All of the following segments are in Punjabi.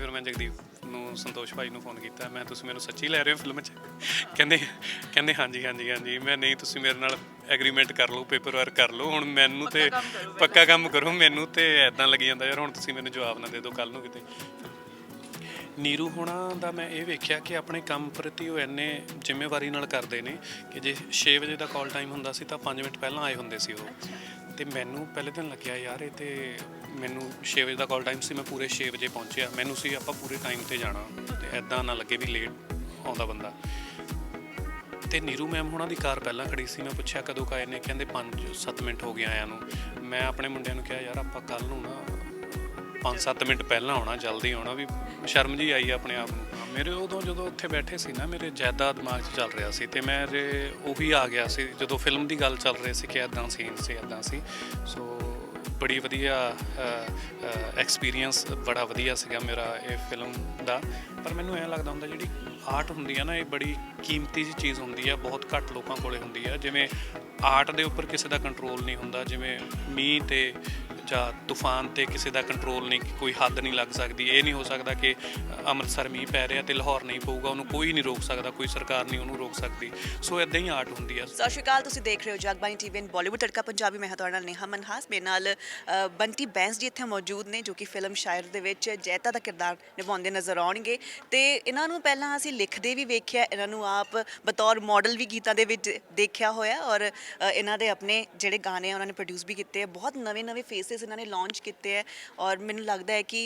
ਫਿਰ ਮੈਂ ਜਗਦੀਪ ਨੂੰ ਸੰਤੋਸ਼ ਭਾਈ ਨੂੰ ਫੋਨ ਕੀਤਾ ਮੈਂ ਤੁਸੀਂ ਮੈਨੂੰ ਸੱਚੀ ਲੈ ਰਹੇ ਹੋ ਫਿਲਮ 'ਚ? ਕਹਿੰਦੇ ਕਹਿੰਦੇ ਹਾਂਜੀ ਹਾਂਜੀ ਹਾਂਜੀ ਮੈਂ ਨਹੀਂ ਤੁਸੀਂ ਮੇਰੇ ਨਾਲ ਐਗਰੀਮੈਂਟ ਕਰ ਲਓ ਪੇਪਰ ਵਰਕ ਕਰ ਲਓ ਹੁਣ ਮੈਨੂੰ ਤੇ ਪੱਕਾ ਕੰਮ ਕਰੋ ਮੈਨੂੰ ਤੇ ਐਦਾਂ ਲੱਗੀ ਜਾਂਦਾ ਯਾਰ ਹੁਣ ਤੁਸੀਂ ਮੈਨੂੰ ਜਵਾਬ ਨਾ ਦੇ ਦਿਓ ਕੱਲ ਨੂੰ ਕਿਤੇ। ਨੀਰੂ ਹੋਣਾ ਦਾ ਮੈਂ ਇਹ ਵੇਖਿਆ ਕਿ ਆਪਣੇ ਕੰਮ ਪ੍ਰਤੀ ਉਹ ਇੰਨੇ ਜ਼ਿੰਮੇਵਾਰੀ ਨਾਲ ਕਰਦੇ ਨੇ ਕਿ ਜੇ 6 ਵਜੇ ਦਾ ਕਾਲ ਟਾਈਮ ਹੁੰਦਾ ਸੀ ਤਾਂ 5 ਮਿੰਟ ਪਹਿਲਾਂ ਆਏ ਹੁੰਦੇ ਸੀ ਉਹ। ਤੇ ਮੈਨੂੰ ਪਹਿਲੇ ਦਿਨ ਲੱਗਿਆ ਯਾਰ ਇਹ ਤੇ ਮੈਨੂੰ 6 ਵਜੇ ਦਾ ਕਾਲ ਟਾਈਮ ਸੀ, ਮੈਂ ਪੂਰੇ 6 ਵਜੇ ਪਹੁੰਚਿਆ। ਮੈਨੂੰ ਸੀ ਆਪਾਂ ਪੂਰੇ ਟਾਈਮ ਤੇ ਜਾਣਾ ਤੇ ਐਦਾਂ ਨਾ ਲੱਗੇ ਵੀ ਲੇਟ ਆਉਂਦਾ ਬੰਦਾ। ਤੇ ਨੀਰੂ ਮੈਮ ਹੁਣਾਂ ਦੀ ਕਾਰ ਪਹਿਲਾਂ ਖੜੀ ਸੀ, ਮੈਂ ਪੁੱਛਿਆ ਕਦੋਂ ਕਾਏ ਨੇ, ਕਹਿੰਦੇ 5-7 ਮਿੰਟ ਹੋ ਗਏ ਆਇਆਂ ਨੂੰ। ਮੈਂ ਆਪਣੇ ਮੁੰਡਿਆਂ ਨੂੰ ਕਿਹਾ, ਯਾਰ ਆਪਾਂ ਕੱਲ ਨੂੰ ਨਾ 5-7 ਮਿੰਟ ਪਹਿਲਾਂ ਆਉਣਾ, ਜਲਦੀ ਆਉਣਾ ਵੀ ਸ਼ਰਮ ਜੀ ਆਈ ਆਪਣੇ ਆਪ ਨੂੰ। ਮੇਰੇ ਉਦੋਂ ਜਦੋਂ ਉੱਥੇ ਬੈਠੇ ਸੀ ਨਾ, ਮੇਰੇ ਜ਼ਿਆਦਾ ਦਿਮਾਗ 'ਚ ਚੱਲ ਰਿਹਾ ਸੀ ਤੇ ਮੇਰੇ ਉਹੀ ਆ ਗਿਆ ਸੀ, ਜਦੋਂ ਫਿਲਮ ਦੀ ਗੱਲ ਚੱਲ ਰਹੀ ਸੀ ਕਿ ਐਦਾਂ ਸੀਨ ਸੀ ਐਦਾਂ ਸੀ, ਸੋ ਬੜੀ ਵਧੀਆ ਐਕਸਪੀਰੀਅੰਸ ਬੜਾ ਵਧੀਆ ਸੀਗਾ ਮੇਰਾ ਇਹ ਫਿਲਮ ਦਾ। ਪਰ ਮੈਨੂੰ ਐਂ ਲੱਗਦਾ ਹੁੰਦਾ ਜਿਹੜੀ ਆਰਟ ਹੁੰਦੀ ਆ ਨਾ, ਇਹ ਬੜੀ ਕੀਮਤੀ ਜਿਹੀ ਚੀਜ਼ ਹੁੰਦੀ ਆ, ਬਹੁਤ ਘੱਟ ਲੋਕਾਂ ਕੋਲੇ ਹੁੰਦੀ ਆ। ਜਿਵੇਂ ਆਰਟ ਦੇ ਉੱਪਰ ਕਿਸੇ ਦਾ ਕੰਟਰੋਲ ਨਹੀਂ ਹੁੰਦਾ, ਜਿਵੇਂ ਮੀਂਹ ਤੇ ਜਾਂ ਤੂਫਾਨ ਤੇ ਕਿਸੇ ਦਾ ਕੰਟਰੋਲ ਨਹੀਂ, ਕੋਈ ਹੱਦ ਨਹੀਂ ਲੱਗ ਸਕਦੀ। ਇਹ ਨਹੀਂ ਹੋ ਸਕਦਾ ਕਿ ਅੰਮ੍ਰਿਤਸਰ ਮੀਂਹ ਪੈ ਰਿਹਾ ਤੇ ਲਾਹੌਰ ਨਹੀਂ ਪਊਗਾ, ਉਹਨੂੰ ਕੋਈ ਨਹੀਂ ਰੋਕ ਸਕਦਾ, ਕੋਈ ਸਰਕਾਰ ਨਹੀਂ ਉਹਨੂੰ ਰੋਕ ਸਕਦੀ। ਸੋ ਇਦਾਂ ਹੀ ਆਰਟ ਹੁੰਦੀ ਆ। ਸਤਿ ਸ਼੍ਰੀ ਅਕਾਲ, ਤੁਸੀਂ ਦੇਖ ਰਹੇ ਹੋ ਜਗਬਾਣੀ ਟੀਵੀ ਐਂਡ ਬਾਲੀਵੁੱਡ ਤੜਕਾ ਪੰਜਾਬੀ, ਮੈਂ ਤੁਹਾਡੇ ਨਾਲ ਨੇਹਾ ਮਨਹਾਸ। ਮੇਰੇ ਨਾਲ ਬੰਟੀ ਬੈਂਸ ਜੀ ਇੱਥੇ ਮੌਜੂਦ ਨੇ, ਜੋ ਕਿ ਫਿਲਮ ਸ਼ਾਇਰ ਦੇ ਵਿੱਚ ਜੈਤਾ ਦਾ ਕਿਰਦਾਰ ਨਿਭਾਉਂਦੇ ਨਜ਼ਰ ਆਉਣਗੇ। ਤੇ ਇਹਨਾਂ ਨੂੰ ਪਹਿਲਾਂ ਅਸੀਂ ਲਿਖਦੇ ਵੀ ਵੇਖਿਆ, ਇਹਨਾਂ ਨੂੰ ਆਪ ਬਤੌਰ ਮਾਡਲ ਵੀ ਗੀਤਾਂ ਦੇ ਵਿੱਚ ਦੇਖਿਆ ਹੋਇਆ ਔਰ ਇਹਨਾਂ ਦੇ ਆਪਣੇ ਜਿਹੜੇ ਗਾਣੇ ਆ, ਉਹਨਾਂ ਨੇ ਪ੍ਰੋਡਿਊਸ ਵੀ ਕੀਤੇ ਬਹੁਤ ਨਵੇਂ-ਨਵੇਂ ਫੇਸ ਫੇਸਿਸ ਇਹਨਾਂ ਨੇ ਲਾਂਚ ਕੀਤੇ ਆ ਔਰ ਮੈਨੂੰ ਲੱਗਦਾ ਹੈ ਕਿ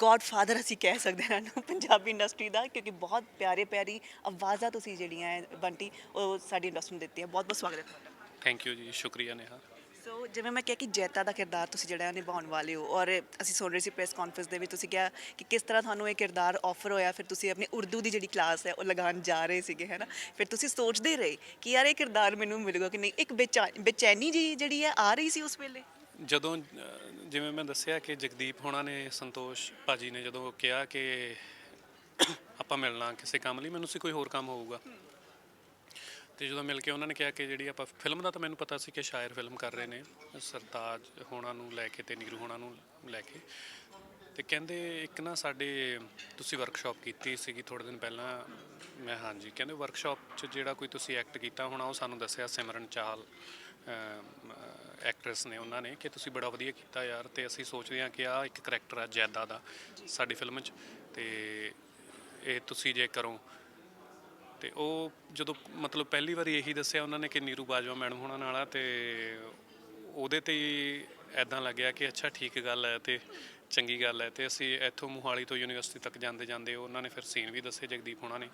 ਗੋਡ ਫਾਦਰ ਅਸੀਂ ਕਹਿ ਸਕਦੇ ਹਾਂ ਇਹਨਾਂ ਨੂੰ ਪੰਜਾਬੀ ਇੰਡਸਟਰੀ ਦਾ ਕਿਉਂਕਿ ਬਹੁਤ ਪਿਆਰੇ ਪਿਆਰੀ ਆਵਾਜ਼ਾਂ ਤੁਸੀਂ ਜਿਹੜੀਆਂ ਹੈ ਬੰਟੀ ਉਹ ਸਾਡੀ ਇੰਡਸਟਰੀ ਨੂੰ ਦਿੱਤੀਆਂ। ਬਹੁਤ ਬਹੁਤ ਸਵਾਗਤ ਹੈ ਤੁਹਾਡਾ। ਥੈਂਕ ਯੂ ਜੀ ਸ਼ੁਕਰੀਆ ਨੇਹਾ। ਸੋ ਜਿਵੇਂ ਮੈਂ ਕਿਹਾ ਕਿ ਜੈਤਾ ਦਾ ਕਿਰਦਾਰ ਤੁਸੀਂ ਜਿਹੜਾ ਹੈ ਨਿਭਾਉਣ ਵਾਲੇ ਹੋ ਔਰ ਅਸੀਂ ਸੁਣ ਰਹੇ ਸੀ ਪ੍ਰੈਸ ਕਾਨਫਰੰਸ ਦੇ ਵਿੱਚ ਤੁਸੀਂ ਕਿਹਾ ਕਿ ਕਿਸ ਤਰ੍ਹਾਂ ਤੁਹਾਨੂੰ ਇਹ ਕਿਰਦਾਰ ਆਫਰ ਹੋਇਆ ਫਿਰ ਤੁਸੀਂ ਆਪਣੀ ਉਰਦੂ ਦੀ ਜਿਹੜੀ ਕਲਾਸ ਹੈ ਉਹ ਲਗਾਉਣ ਜਾ ਰਹੇ ਸੀਗੇ ਹੈ ਨਾ? ਫਿਰ ਤੁਸੀਂ ਸੋਚਦੇ ਰਹੇ ਕਿ ਯਾਰ ਇਹ ਕਿਰਦਾਰ ਮੈਨੂੰ ਮਿਲੂਗਾ ਕਿ ਨਹੀਂ? ਇੱਕ ਬੇਚਾ- ਬੇਚੈਨੀ ਜੀ ਜਿਹੜੀ ਹੈ ਆ ਰਹੀ ਸੀ ਉਸ ਵੇਲੇ? ਜਦੋਂ ਜਿਵੇਂ ਮੈਂ ਦੱਸਿਆ ਕਿ ਜਗਦੀਪ ਹੋਣਾ ਨੇ, ਸੰਤੋਸ਼ ਭਾਜੀ ਨੇ ਜਦੋਂ ਕਿਹਾ ਕਿ ਆਪਾਂ ਮਿਲਣਾ ਕਿਸੇ ਕੰਮ ਲਈ, ਮੈਨੂੰ ਸੀ ਕੋਈ ਹੋਰ ਕੰਮ ਹੋਊਗਾ। ਤੇ ਜਦੋਂ ਮਿਲ ਕੇ ਉਹਨਾਂ ਨੇ ਕਿਹਾ ਕਿ ਜਿਹੜੀ ਆਪਾਂ ਫਿਲਮ ਦਾ ਤਾਂ ਮੈਨੂੰ ਪਤਾ ਸੀ ਕਿ ਸ਼ਾਇਰ ਫਿਲਮ ਕਰ ਰਹੇ ਨੇ, ਸਰਤਾਜ ਹੋਣਾ ਨੂੰ ਲੈ ਕੇ ਤੇ ਨੀਰੂ ਹੋਣਾ ਨੂੰ ਲੈ ਕੇ। ਤੇ ਕਹਿੰਦੇ ਇੱਕ ਨਾ ਸਾਡੇ, ਤੁਸੀਂ ਵਰਕਸ਼ਾਪ ਕੀਤੀ ਸੀਗੀ ਥੋੜੇ ਦਿਨ ਪਹਿਲਾਂ। ਮੈਂ ਹਾਂਜੀ, ਕਹਿੰਦੇ ਵਰਕਸ਼ਾਪ 'ਚ ਜਿਹੜਾ ਕੋਈ ਤੁਸੀਂ ਐਕਟ ਕੀਤਾ ਹੋਣਾ, ਉਹ ਸਾਨੂੰ ਦੱਸਿਆ ਸਿਮਰਨ ਚਾਲ ਐਕਟਰੈਸ ਨੇ ਉਹਨਾਂ ਨੇ ਕਿ ਤੁਸੀਂ ਬੜਾ ਵਧੀਆ ਕੀਤਾ ਯਾਰ ਤੇ ਅਸੀਂ ਸੋਚਦੇ ਹਾਂ ਕਿ ਆ ਇੱਕ ਕਰੈਕਟਰ ਆ ਜੈਦਾ ਦਾ ਸਾਡੀ ਫਿਲਮ 'ਚ ਤੇ ਇਹ ਤੁਸੀਂ ਜੇ ਕਰੋ। ਤੇ ਉਹ ਜਦੋਂ ਮਤਲਬ ਪਹਿਲੀ ਵਾਰੀ ਇਹੀ ਦੱਸਿਆ ਉਹਨਾਂ ਨੇ ਕਿ ਨੀਰੂ ਬਾਜਵਾ ਮੈਡਮ ਹੋਣਾ ਨਾਲ ਆ ਤੇ ਉਹਦੇ ਤੇ ਹੀ ਐਦਾਂ ਲੱਗਿਆ ਕਿ ਅੱਛਾ ਠੀਕ ਗੱਲ ਹੈ ਤੇ ਚੰਗੀ ਗੱਲ ਹੈ ਤੇ ਅਸੀਂ ਇੱਥੋਂ ਮੋਹਾਲੀ ਤੋਂ ਯੂਨੀਵਰਸਿਟੀ ਤੱਕ ਜਾਂਦੇ ਜਾਂਦੇ ਉਹਨਾਂ ਨੇ ਫਿਰ ਸੀਨ ਵੀ ਦੱਸੇ ਜਗਦੀਪ ਹੋਣਾ ਨੇ।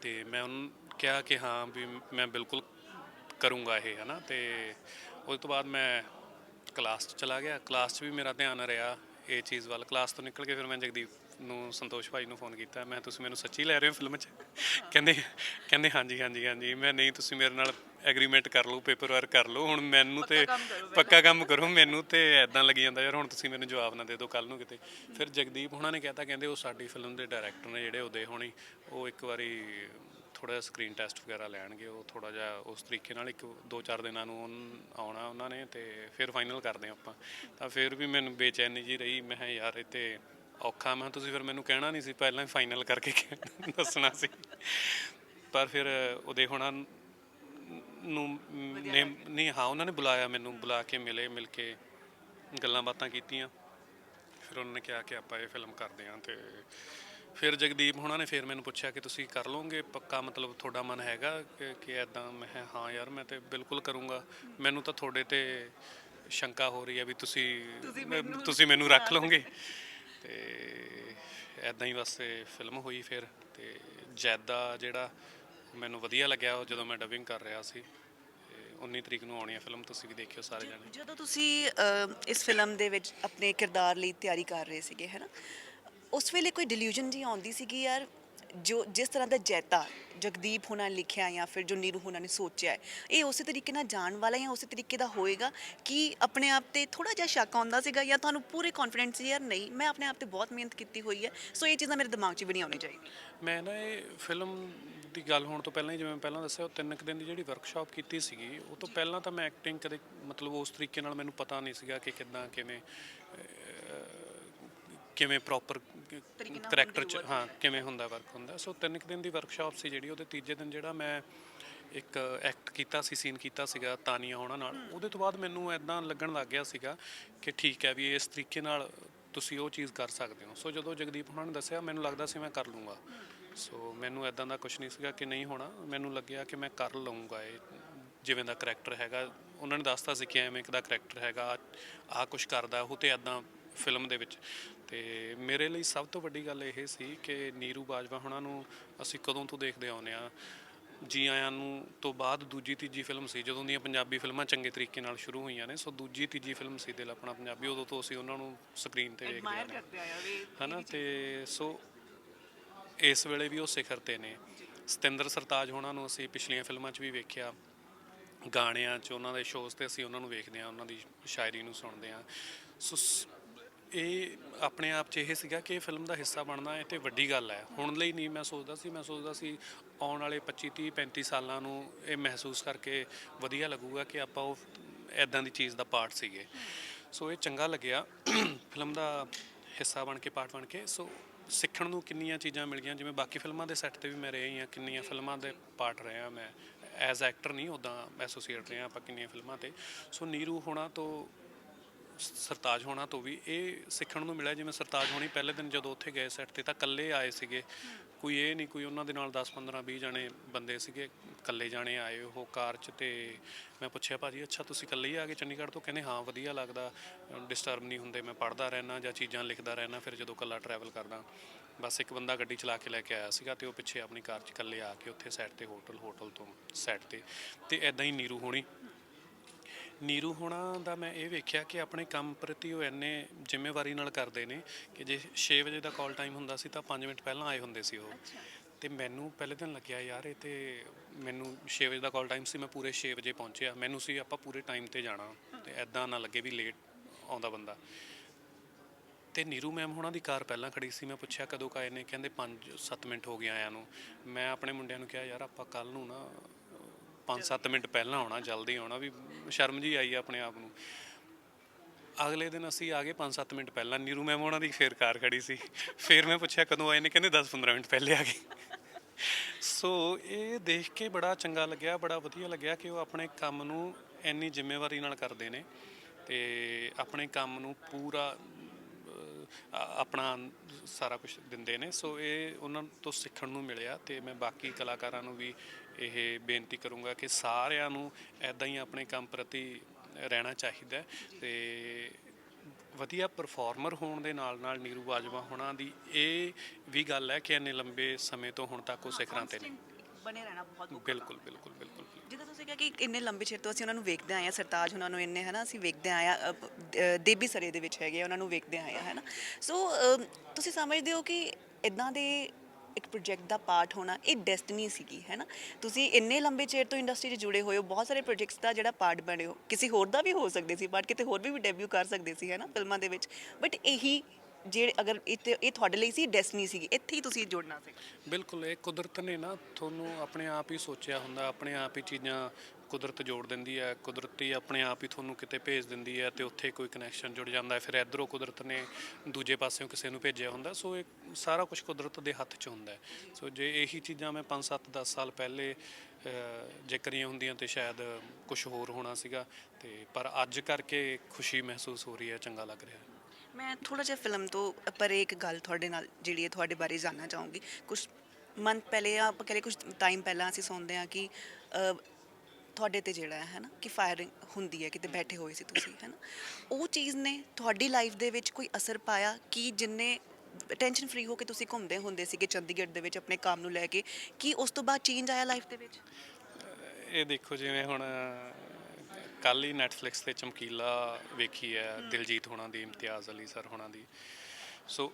ਤੇ ਮੈਂ ਉਹਨੂੰ ਕਿਹਾ ਕਿ ਹਾਂ ਵੀ ਮੈਂ ਬਿਲਕੁਲ ਕਰੂੰਗਾ ਇਹ ਹਨਾ? ਤੇ ਉਸ ਤੋਂ ਬਾਅਦ ਮੈਂ ਕਲਾਸ 'ਚ ਚਲਾ ਗਿਆ। ਕਲਾਸ 'ਚ ਵੀ ਮੇਰਾ ਧਿਆਨ ਰਿਹਾ ਇਹ ਚੀਜ਼ ਵੱਲ। ਕਲਾਸ ਤੋਂ ਨਿਕਲ ਕੇ ਫਿਰ ਮੈਂ ਜਗਦੀਪ ਨੂੰ ਸੰਤੋਸ਼ ਭਾਈ ਨੂੰ ਫੋਨ ਕੀਤਾ। ਮੈਂ ਤੁਸੀਂ ਮੈਨੂੰ ਸੱਚੀ ਲੈ ਰਹੇ ਹੋ ਫਿਲਮ 'ਚ? ਕਹਿੰਦੇ ਕਹਿੰਦੇ ਹਾਂਜੀ ਹਾਂਜੀ ਹਾਂਜੀ। ਮੈਂ ਨਹੀਂ ਤੁਸੀਂ ਮੇਰੇ ਨਾਲ ਐਗਰੀਮੈਂਟ ਕਰ ਲਓ ਪੇਪਰ ਵਰਕ ਕਰ ਲਓ। ਹੁਣ ਮੈਨੂੰ ਤੇ ਪੱਕਾ ਕੰਮ ਕਰੋ ਮੈਨੂੰ ਤੇ ਐਦਾਂ ਲੱਗੀ ਜਾਂਦਾ ਯਾਰ ਹੁਣ ਤੁਸੀਂ ਮੈਨੂੰ ਜਵਾਬ ਨਾ ਦੇ ਦਿਓ ਕੱਲ ਨੂੰ ਕਿਤੇ। ਫਿਰ ਜਗਦੀਪ ਹੁਣਾਂ ਨੇ ਕਹਿਤਾ ਕਹਿੰਦੇ ਉਹ ਸਾਡੀ ਫਿਲਮ ਦੇ ਡਾਇਰੈਕਟਰ ਨੇ ਜਿਹੜੇ ਉਦੇ ਹੋਣੀ ਉਹ ਇੱਕ ਵਾਰੀ ਥੋੜਾ ਜਿਹਾ ਸਕਰੀਨ ਟੈਸਟ ਵਗੈਰਾ ਲੈਣਗੇ, ਉਹ ਥੋੜਾ ਜਿਹਾ ਉਸ ਤਰੀਕੇ ਨਾਲ ਇੱਕ, ਦੋ ਚਾਰ ਦਿਨਾਂ ਨੂੰ ਉਨ- ਆਉਣਾ ਉਹਨਾਂ ਨੇ ਤੇ ਫਿਰ ਫਾਈਨਲ ਕਰਦੇ ਹਾਂ ਆਪਾਂ। ਤਾਂ ਫਿਰ ਵੀ ਮੈਨੂੰ ਬੇਚੈਨੀ ਜੀ ਰਹੀ, ਮੈਂ ਕਿਹਾ ਯਾਰ ਇਹ ਤੇ ਔਖਾ, ਮੈਂ ਕਿਹਾ ਤੁਸੀਂ ਫਿਰ ਮੈਨੂੰ ਕਹਿਣਾ ਨਹੀਂ ਸੀ, ਪਹਿਲਾਂ ਹੀ ਫਾਈਨਲ ਕਰਕੇ ਕਹਿ- ਦੱਸਣਾ ਸੀ। ਪਰ ਫਿਰ ਉਹਦੇ ਹੋਣਾ ਨੂੰ, ਨੇ ਨਹੀਂ, ਹਾਂ, ਉਹਨਾਂ ਨੇ ਬੁਲਾਇਆ ਮੈਨੂੰ, ਬੁਲਾ ਕੇ ਮਿਲੇ, ਮਿਲ ਕੇ ਗੱਲਾਂ ਬਾਤਾਂ ਕੀਤੀਆਂ। ਫਿਰ ਉਹਨਾਂ ਨੇ ਕਿਹਾ ਕਿ ਆਪਾਂ ਇਹ ਫਿਲਮ ਕਰਦੇ ਹਾਂ ਤੇ ਫਿਰ ਜਗਦੀਪ ਹੁਣਾਂ ਨੇ ਫਿਰ ਮੈਨੂੰ ਪੁੱਛਿਆ ਕਿ ਤੁਸੀਂ ਕਰ ਲਓਗੇ? ਪੱਕਾ ਮਤਲਬ ਤੁਹਾਡਾ ਮਨ ਹੈਗਾ ਕਿ ਕਿ ਐਦਾਂ ਮੈਂ ਕਿਹਾ, ਹਾਂ ਯਾਰ ਮੈਂ ਤੇ ਬਿਲਕੁਲ ਕਰੂੰਗਾ। ਮੈਨੂੰ ਤਾਂ ਤੁਹਾਡੇ ਤੇ ਸ਼ੰਕਾ ਹੋ ਰਹੀ ਹੈ ਵੀ ਤੁਸੀਂ ਤੁਸੀਂ ਮੈਨੂੰ ਰੱਖ ਲਓਗੇ। ਤੇ ਐਦਾਂ ਹੀ ਬਸ ਫਿਲਮ ਹੋਈ ਫਿਰ ਤੇ ਜੈਦਾ ਜਿਹੜਾ ਮੈਨੂੰ ਵਧੀਆ ਲੱਗਿਆ ਉਹ ਜਦੋਂ ਮੈਂ ਡਬਿੰਗ ਕਰ ਰਿਹਾ ਸੀ। ਤੇ 19 ਤਰੀਕ ਨੂੰ ਆਉਣੀ ਹੈ ਫਿਲਮ ਤੁਸੀਂ ਵੀ ਦੇਖਿਓ ਸਾਰੇ ਜਣੇ। ਜਦੋਂ ਤੁਸੀਂ ਇਸ ਫਿਲਮ ਦੇ ਵਿੱਚ ਆਪਣੇ ਕਿਰਦਾਰ ਲਈ ਤਿਆਰੀ ਕਰ ਰਹੇ ਸੀਗੇ ਹੈ ਨਾ? ਉਸ ਵੇਲੇ ਕੋਈ ਡਿਲੂਜਨ ਜੀ ਆਉਂਦੀ ਸੀਗੀ ਯਾਰ ਜੋ ਜਿਸ ਤਰ੍ਹਾਂ ਦਾ ਜੈਤਾ ਜਗਦੀਪ ਹੁਣਾਂ ਲਿਖਿਆ ਜਾਂ ਫਿਰ ਜੋ ਨੀਰੂ ਹੁਣਾਂ ਨੇ ਸੋਚਿਆ ਹੈ ਇਹ ਉਸੇ ਤਰੀਕੇ ਨਾਲ ਜਾਣ ਵਾਲਾ ਜਾਂ ਉਸੇ ਤਰੀਕੇ ਦਾ ਹੋਏਗਾ ਕਿ ਆਪਣੇ ਆਪ ਤੇ ਥੋੜਾ ਜਿਹਾ ਸ਼ੱਕ ਆਉਂਦਾ ਸੀਗਾ ਜਾਂ ਤੁਹਾਨੂੰ ਪੂਰੇ ਕੌਨਫੀਡੈਂਸ ਸੀ ਯਾਰ ਨਹੀਂ ਮੈਂ ਆਪਣੇ ਆਪ ਤੇ ਬਹੁਤ ਮਿਹਨਤ ਕੀਤੀ ਹੋਈ ਹੈ ਸੋ ਇਹ ਚੀਜ਼ਾਂ ਮੇਰੇ ਦਿਮਾਗ 'ਚ ਵੀ ਨਹੀਂ ਆਉਣੀ ਚਾਹੀਦੀ ਮੈਂ ਨਾ ਇਹ ਫਿਲਮ ਦੀ ਗੱਲ ਹੋਣ ਤੋਂ ਪਹਿਲਾਂ ਹੀ ਜਿਵੇਂ ਮੈਂ ਪਹਿਲਾਂ ਦੱਸਿਆ ਉਹ ਤਿੰਨ ਕੁ ਦਿਨ ਦੀ ਜਿਹੜੀ ਵਰਕਸ਼ਾਪ ਕੀਤੀ ਸੀਗੀ ਉਹ ਤੋਂ ਪਹਿਲਾਂ ਤਾਂ ਮੈਂ ਐਕਟਿੰਗ ਕਦੇ ਮਤਲਬ ਉਸ ਤਰੀਕੇ ਨਾਲ ਮੈਨੂੰ ਪਤਾ ਨਹੀਂ ਸੀਗਾ ਕਿ ਕਿੱਦਾਂ ਕਿਵੇਂ ਅਹ, ਕਿਵੇਂ ਪ੍ਰੋਪਰ ਕਰੈਕਟਰ ਚ ਹਾਂ ਕਿਵੇਂ ਹੁੰਦਾ ਵਰਕ ਹੁੰਦਾ। ਸੋ ਤਿੰਨ ਕੁ ਦਿਨ ਦੀ ਵਰਕਸ਼ਾਪ ਸੀ ਜਿਹੜੀ ਉਹਦੇ ਤੀਜੇ ਦਿਨ ਜਿਹੜਾ ਮੈਂ ਇੱਕ ਐਕਟ ਕੀਤਾ ਸੀ ਸੀਨ ਕੀਤਾ ਸੀਗਾ ਤਾਨੀਆ ਹੋਣਾ ਨਾਲ। ਉਹਦੇ ਤੋਂ ਬਾਅਦ ਮੈਨੂੰ ਐਦਾਂ ਲੱਗਣ ਲੱਗ ਗਿਆ ਸੀਗਾ ਕਿ ਠੀਕ ਹੈ ਵੀ ਇਸ ਤਰੀਕੇ ਨਾਲ ਤੁਸੀਂ ਉਹ ਚੀਜ਼ ਕਰ ਸਕਦੇ ਹੋ। ਸੋ ਜਦੋਂ ਜਗਦੀਪ ਹੋਣਾ ਨੇ ਦੱਸਿਆ ਮੈਨੂੰ ਲੱਗਦਾ ਸੀ ਮੈਂ ਕਰ ਲੂੰਗਾ। ਸੋ ਮੈਨੂੰ ਐਦਾਂ ਦਾ ਕੁਝ ਨਹੀਂ ਸੀਗਾ ਕਿ ਨਹੀਂ ਹੋਣਾ। ਮੈਨੂੰ ਲੱਗਿਆ ਕਿ ਮੈਂ ਕਰ ਲਵਾਂਗਾ ਇਹ ਜਿਵੇਂ ਦਾ ਕਰੈਕਟਰ ਹੈਗਾ। ਉਹਨਾਂ ਨੇ ਦੱਸਤਾ ਸੀ ਕਿ ਐਵੇਂ ਦਾ ਕਰੈਕਟਰ ਹੈਗਾ ਆ ਕੁਝ ਕਰਦਾ ਉਹ ਤੇ ਐਦਾਂ ਫਿਲਮ ਦੇ ਵਿੱਚ। ਤੇ ਮੇਰੇ ਲਈ ਸਭ ਤੋਂ ਵੱਡੀ ਗੱਲ ਇਹ ਸੀ ਕਿ ਨੀਰੂ ਬਾਜਵਾ ਹੁਣਾਂ ਨੂੰ ਅਸੀਂ ਕਦੋਂ ਤੋਂ ਦੇਖਦੇ ਆਉਂਦੇ ਆ ਜੀ ਆਇਆਂ ਨੂੰ ਤੋਂ ਬਾਅਦ ਦੂਜੀ ਤੀਜੀ ਫਿਲਮ ਸੀ ਜਦੋਂ ਦੀਆਂ ਪੰਜਾਬੀ ਫਿਲਮਾਂ ਚੰਗੇ ਤਰੀਕੇ ਨਾਲ ਸ਼ੁਰੂ ਹੋਈਆਂ ਨੇ ਸੋ ਦੂਜੀ ਤੀਜੀ ਫਿਲਮ ਸੀ ਦਿਲ ਆਪਣਾ ਪੰਜਾਬੀ ਉਦੋਂ ਤੋਂ ਅਸੀਂ ਉਹਨਾਂ ਨੂੰ ਸਕਰੀਨ ਤੇ ਵੇਖਦੇ ਵੀ ਹਨਾ ਤੇ ਸੋ ਇਸ ਵੇਲੇ ਵੀ ਉਹ ਸਿਖਰ ਤੇ ਨੇ। ਸਤਿੰਦਰ ਸਰਤਾਜ ਹੋਣਾ ਨੂੰ ਅਸੀਂ ਪਿਛਲੀਆਂ ਫਿਲਮਾਂ 'ਚ ਵੀ ਵੇਖਿਆ। ਗਾਣਿਆਂ 'ਚ ਉਹਨਾਂ ਦੇ ਸ਼ੋਜ਼ ਤੇ ਅਸੀਂ ਉਹਨਾਂ ਨੂੰ ਵੇਖਦੇ ਆ ਉਹਨਾਂ ਦੀ ਸ਼ਾਇਰੀ ਨੂੰ ਸੁਣਦੇ ਆ ਸੋ ਸ- ਇਹ ਆਪਣੇ ਆਪ 'ਚ ਇਹ ਸੀਗਾ ਕਿ ਇਹ ਫਿਲਮ ਦਾ ਹਿੱਸਾ ਬਣਨਾ ਇਹ ਤੇ ਵੱਡੀ ਗੱਲ ਹੈ। ਹੁਣ ਲਈ ਨਹੀਂ ਮੈਂ ਸੋਚਦਾ ਸੀ, ਮੈਂ ਸੋਚਦਾ ਸੀ ਆਉਣ ਵਾਲੇ 25 30 35 ਸਾਲਾਂ ਨੂੰ ਇਹ ਮਹਿਸੂਸ ਕਰਕੇ ਵਧੀਆ ਲੱਗੂਗਾ ਕਿ ਆਪਾਂ ਉਹ ਐਦਾਂ ਦੀ ਚੀਜ਼ ਦਾ ਪਾਰਟ ਸੀਗੇ। ਸੋ ਇਹ ਚੰਗਾ ਲੱਗਿਆ ਫਿਲਮ ਦਾ ਹਿੱਸਾ ਬਣ ਕੇ, ਪਾਰਟ ਬਣ ਕੇ। ਸੋ ਸਿੱਖਣ ਨੂੰ ਕਿੰਨੀਆਂ ਚੀਜ਼ਾਂ ਮਿਲ ਗਈਆਂ, ਜਿਵੇਂ ਬਾਕੀ ਫਿਲਮਾਂ ਦੇ ਸੈੱਟ ਤੇ ਵੀ ਮੈਂ ਰਹੀ ਹਾਂ, ਕਿੰਨੀਆਂ ਫਿਲਮਾਂ ਦੇ ਪਾਰਟ ਰਿਹਾ ਮੈਂ। ਐਜ਼ ਐਕਟਰ ਨਹੀਂ ਉਦਾਂ ਐਸੋਸੀਏਟ ਰਿਹਾ ਆਪਾਂ ਕਿੰਨੀਆਂ ਫਿਲਮਾਂ ਤੇ। ਸੋ ਨੀਰੂ ਹੋਣਾ ਤੋਂ ਸਰਤਾਜ ਹੋਣਾ ਤੋਂ ਵੀ ਇਹ ਸਿੱਖਣ ਨੂੰ ਮਿਲਿਆ, ਜਿਵੇਂ ਸਰਤਾਜ ਹੋਣੀ ਪਹਿਲੇ ਦਿਨ ਜਦੋਂ ਉੱਥੇ ਗਏ ਸੈੱਟ ਤੇ ਤਾਂ ਇਕੱਲੇ ਆਏ ਸੀਗੇ। ਕੋਈ ਇਹ ਨਹੀਂ, ਕੋਈ ਉਹਨਾਂ ਦੇ ਨਾਲ 10 15 20 ਜਣੇ ਬੰਦੇ ਸੀਗੇ, ਇਕੱਲੇ ਜਾਣੇ ਆਏ ਉਹ ਕਾਰ 'ਚ ਤੇ ਮੈਂ ਪੁੱਛਿਆ, ਭਾਜੀ, ਅੱਛਾ, ਤੁਸੀਂ ਇਕੱਲੇ ਹੀ ਆ ਗਏ ਚੰਡੀਗੜ੍ਹ ਤੋਂ? ਕਹਿੰਦੇ, ਹਾਂ, ਵਧੀਆ ਲੱਗਦਾ ਡਿਸਟਰਬ ਨਹੀਂ ਹੁੰਦੇ, ਮੈਂ ਪੜ੍ਹਦਾ ਰਹਿਣਾ ਜਾਂ ਚੀਜ਼ਾਂ ਲਿਖਦਾ ਰਹਿਣਾ ਫਿਰ ਜਦੋਂ ਇਕੱਲਾ ਟਰੈਵਲ ਕਰਦਾ। ਬਸ ਇੱਕ ਬੰਦਾ ਗੱਡੀ ਚਲਾ ਕੇ ਲੈ ਕੇ ਆਇਆ ਸੀਗਾ ਤੇ ਉਹ ਪਿੱਛੇ ਆਪਣੀ ਕਾਰ 'ਚ ਇਕੱਲੇ ਆ ਕੇ ਉੱਥੇ ਸੈੱਟ ਤੇ ਹੋਟਲ ਹੋਟਲ ਤੋਂ ਸੈੱਟ ਤੇ ਤੇ ਐਦਾਂ ਹੀ ਨੀਰੂ ਹੋਣੀ ਨੀਰੂ ਹੋਣਾ ਦਾ ਮੈਂ ਇਹ ਵੇਖਿਆ ਕਿ ਆਪਣੇ ਕੰਮ ਪ੍ਰਤੀ ਉਹ ਇੰਨੇ ਜ਼ਿੰਮੇਵਾਰੀ ਨਾਲ ਕਰਦੇ ਨੇ ਕਿ ਜੇ 6 ਵਜੇ ਦਾ ਕਾਲ ਟਾਈਮ ਹੁੰਦਾ ਸੀ ਤਾਂ 5 ਮਿੰਟ ਪਹਿਲਾਂ ਆਏ ਹੁੰਦੇ ਸੀ ਉਹ। ਤੇ ਮੈਨੂੰ ਪਹਿਲੇ ਦਿਨ ਲੱਗਿਆ ਯਾਰ ਇਹ ਤੇ ਮੈਨੂੰ 6 ਵਜੇ ਦਾ ਕਾਲ ਟਾਈਮ ਸੀ ਮੈਂ ਪੂਰੇ 6 ਵਜੇ ਪਹੁੰਚਿਆ। ਮੈਨੂੰ ਸੀ ਆਪਾਂ ਪੂਰੇ ਟਾਈਮ ਤੇ ਜਾਣਾ ਤੇ ਐਦਾਂ ਨਾ ਲੱਗੇ ਵੀ ਲੇਟ ਆਉਂਦਾ ਬੰਦਾ। ਤੇ ਨੀਰੂ ਮੈਮ ਹੋਣਾ ਦੀ ਕਾਰ ਪਹਿਲਾਂ ਖੜੀ ਸੀ ਮੈਂ ਪੁੱਛਿਆ ਕਦੋਂ ਕਾਏ ਨੇ ਕਹਿੰਦੇ 5-7 ਮਿੰਟ ਹੋ ਗਏ ਆਇਆਂ ਨੂੰ। ਮੈਂ ਆਪਣੇ ਮੁੰਡਿਆਂ ਨੂੰ ਕਿਹਾ ਯਾਰ ਆਪਾਂ ਕੱਲ ਨੂੰ ਨਾ 5-7 ਮਿੰਟ ਪਹਿਲਾਂ ਆਉਣਾ, ਜਲਦੀ ਆਉਣਾ, ਵੀ ਸ਼ਰਮ ਜੀ ਆਈ ਆ ਆਪਣੇ ਆਪ ਨੂੰ। ਅਗਲੇ ਦਿਨ ਅਸੀਂ ਆ ਗਏ 5-7 ਮਿੰਟ ਪਹਿਲਾਂ, ਨੀਰੂ ਮੈਮ ਉਹਨਾਂ ਦੀ ਫੇਰ ਕਾਰ ਖੜੀ ਸੀ। ਫੇਰ ਮੈਂ ਪੁੱਛਿਆ, ਕਦੋਂ ਆਏ ਨੇ? ਕਹਿੰਦੇ 10-15 ਮਿੰਟ ਪਹਿਲੇ ਆ ਗਏ। ਸੋ ਇਹ ਦੇਖ ਕੇ ਬੜਾ ਚੰਗਾ ਲੱਗਿਆ, ਬੜਾ ਵਧੀਆ ਲੱਗਿਆ ਕਿ ਉਹ ਆਪਣੇ ਕੰਮ ਨੂੰ ਇੰਨੀ ਜ਼ਿੰਮੇਵਾਰੀ ਨਾਲ ਕਰਦੇ ਨੇ ਤੇ ਆਪਣੇ ਕੰਮ ਨੂੰ ਪੂਰਾ ਆਪਣਾ ਸਾਰਾ ਕੁਝ ਦਿੰਦੇ ਨੇ। ਸੋ ਇਹ ਉਹਨਾਂ ਤੋਂ ਸਿੱਖਣ ਨੂੰ ਮਿਲਿਆ ਤੇ ਮੈਂ ਬਾਕੀ ਕਲਾਕਾਰਾਂ ਨੂੰ ਵੀ ਇਹ ਬੇਨਤੀ ਕਰੂੰਗਾ ਕਿ ਸਾਰਿਆਂ ਨੂੰ ਐਦਾਂ ਹੀ ਆਪਣੇ ਕੰਮ ਪ੍ਰਤੀ ਰਹਿਣਾ ਚਾਹੀਦਾ ਤੇ ਵਧੀਆ ਪਰਫਾਰਮਰ ਹੋਣ ਦੇ ਨਾਲ ਨਾਲ ਨੀਰੂ ਬਾਜਵਾ ਹੋਣਾ ਦੀ ਇਹ ਵੀ ਗੱਲ ਹੈ ਕਿ ਇੰਨੇ ਲੰਬੇ ਸਮੇਂ ਤੋਂ ਹੁਣ ਤੱਕ ਉਹ ਸਿਖਰਾਂ ਤੇ ਨੇ। ਬਣੇ ਰਹਿਣਾ ਬਹੁਤ ਬਿਲਕੁਲ ਬਿਲਕੁਲ ਬਿਲਕੁਲ ਜਿੱਦਾਂ ਤੁਸੀਂ ਕਿਹਾ ਕਿ ਇੰਨੇ ਲੰਬੇ ਚਿਰ ਤੋਂ ਅਸੀਂ ਉਹਨਾਂ ਨੂੰ ਵੇਖਦੇ ਆਏ ਆ ਸਰਤਾਜ ਉਹਨਾਂ ਨੂੰ ਇੰਨੇ ਹਨਾ ਅਸੀਂ ਵੇਖਦੇ ਆਏ ਆ ਦੇਬੀ ਸਰੇ ਦੇ ਵਿੱਚ ਹੈਗੇ ਉਹਨਾਂ ਨੂੰ ਵੇਖਦੇ ਆਏ ਆ ਹਨਾ। ਸੋ ਤੁਸੀਂ ਸਮਝਦੇ ਹੋ ਕਿ ਇਦਾਂ ਦੇ ਇੱਕ ਪ੍ਰੋਜੈਕਟ ਦਾ ਪਾਰਟ ਹੋਣਾ, ਇਹ ਡੈਸਟੀਨੀ ਸੀਗੀ, ਹੈ ਨਾ? ਤੁਸੀਂ ਇੰਨੇ ਲੰਬੇ ਚਿਰ ਤੋਂ ਇੰਡਸਟਰੀ 'ਚ ਜੁੜੇ ਹੋਏ ਹੋ, ਬਹੁਤ ਸਾਰੇ ਪ੍ਰੋਜੈਕਟਸ ਦਾ ਜਿਹੜਾ ਪਾਰਟ ਬਣੇ ਹੋ, ਕਿਸੇ ਹੋਰ ਦਾ ਵੀ ਹੋ ਸਕਦੇ ਸੀ ਪਾਰਟ ਕਿਤੇ ਹੋਰ ਵੀ ਵੀ ਡੈਬਿਊ ਕਰ ਸਕਦੇ ਸੀ, ਹੈ ਨਾ, ਫਿਲਮਾਂ ਦੇ ਵਿੱਚ। ਬਟ ਇਹੀ ਜਿਹੜੇ ਅਗਰ ਇਹ ਇਹ ਤੁਹਾਡੇ ਲਈ ਸੀ ਡੈਸਟਨੀ ਸੀਗੀ, ਇੱਥੇ ਹੀ ਤੁਸੀਂ ਜੁੜਨਾ ਸੀ। ਬਿਲਕੁਲ, ਇਹ ਕੁਦਰਤ ਨੇ ਨਾ ਤੁਹਾਨੂੰ ਆਪਣੇ ਆਪ ਹੀ ਸੋਚਿਆ ਹੁੰਦਾ, ਆਪਣੇ ਆਪ ਹੀ ਚੀਜ਼ਾਂ ਕੁਦਰਤ ਜੋੜ ਦਿੰਦੀ ਹੈ ਕੁਦਰਤੀ ਆਪਣੇ ਆਪ ਹੀ ਤੁਹਾਨੂੰ ਕਿਤੇ ਭੇਜ ਦਿੰਦੀ ਹੈ ਤੇ ਉੱਥੇ ਕੋਈ ਕਨੈਕਸ਼ਨ ਜੁੜ ਜਾਂਦਾ ਹੈ। ਫਿਰ ਇਧਰੋਂ ਕੁਦਰਤ ਨੇ ਦੂਜੇ ਪਾਸਿਓਂ ਕਿਸੇ ਨੂੰ ਭੇਜਿਆ ਹੁੰਦਾ ਸੋ ਇਹ ਸਾਰਾ ਕੁਝ ਕੁਦਰਤ ਦੇ ਹੱਥ 'ਚ ਹੁੰਦਾ ਹੈ। ਸੋ ਜੇ ਇਹੀ ਚੀਜ਼ਾਂ ਮੈਂ 5 7 10 ਸਾਲ ਪਹਿਲੇ ਅ, ਜੇ ਕਰੀਆਂ ਹੁੰਦੀਆਂ ਤੇ ਸ਼ਾਇਦ ਕੁਝ ਹੋਰ ਹੋਣਾ ਸੀਗਾ ਤੇ ਪਰ ਅੱਜ ਕਰਕੇ ਖੁਸ਼ੀ ਮਹਿਸੂਸ ਹੋ ਰਹੀ ਹੈ ਚੰਗਾ ਲੱਗ ਰਿਹਾ ਹੈ। ਮੈਂ ਥੋੜਾ ਜਿਹਾ ਫਿਲਮ ਤੋਂ ਪਰ ਇੱਕ ਗੱਲ ਤੁਹਾਡੇ ਨਾਲ ਜਿਹੜੀ ਹੈ ਤੁਹਾਡੇ ਬਾਰੇ ਜਾਨਣਾ ਚਾਹੂੰਗੀ। ਕੁਝ ਮੰਥ ਪਹਿਲੇ ਜਾਂ ਆਪਾਂ ਕਹਿੰਦੇ ਕੁਝ ਟਾਈਮ ਪਹਿਲਾਂ ਅਸੀਂ ਸੁਣਦੇ ਹਾਂ ਕਿ ਤੁਹਾਡੇ ਤੇ ਜਿਹੜਾ ਹੈ ਨਾ ਕਿ ਫਾਇਰਿੰਗ ਹੁੰਦੀ ਹੈ ਕਿਤੇ ਬੈਠੇ ਹੋਏ ਸੀ ਤੁਸੀਂ ਹੈ ਨਾ? ਉਹ ਚੀਜ਼ ਨੇ ਤੁਹਾਡੀ ਲਾਈਫ ਦੇ ਵਿੱਚ ਕੋਈ ਅਸਰ ਪਾਇਆ ਕਿ ਜਿੰਨੇ ਟੈਨਸ਼ਨ ਫ੍ਰੀ ਹੋ ਕੇ ਤੁਸੀਂ ਘੁੰਮਦੇ ਹੁੰਦੇ ਸੀਗੇ ਚੰਡੀਗੜ੍ਹ ਦੇ ਵਿੱਚ ਆਪਣੇ ਕੰਮ ਨੂੰ ਲੈ ਕੇ ਕੀ ਉਸ ਤੋਂ ਬਾਅਦ ਚੇਂਜ ਆਇਆ ਲਾਈਫ ਦੇ ਵਿੱਚ? ਇਹ ਦੇਖੋ ਜਿਵੇਂ ਹੁਣ ਕੱਲ ਹੀ Netflix ਤੇ ਚਮਕੀਲਾ ਵੇਖੀ ਹੈ ਦਿਲਜੀਤ ਹੋਣਾ ਦੀ ਇਮਤਿਆਜ਼ ਅਲੀ ਸਰ ਹੋਣਾ ਦੀ। ਸੋ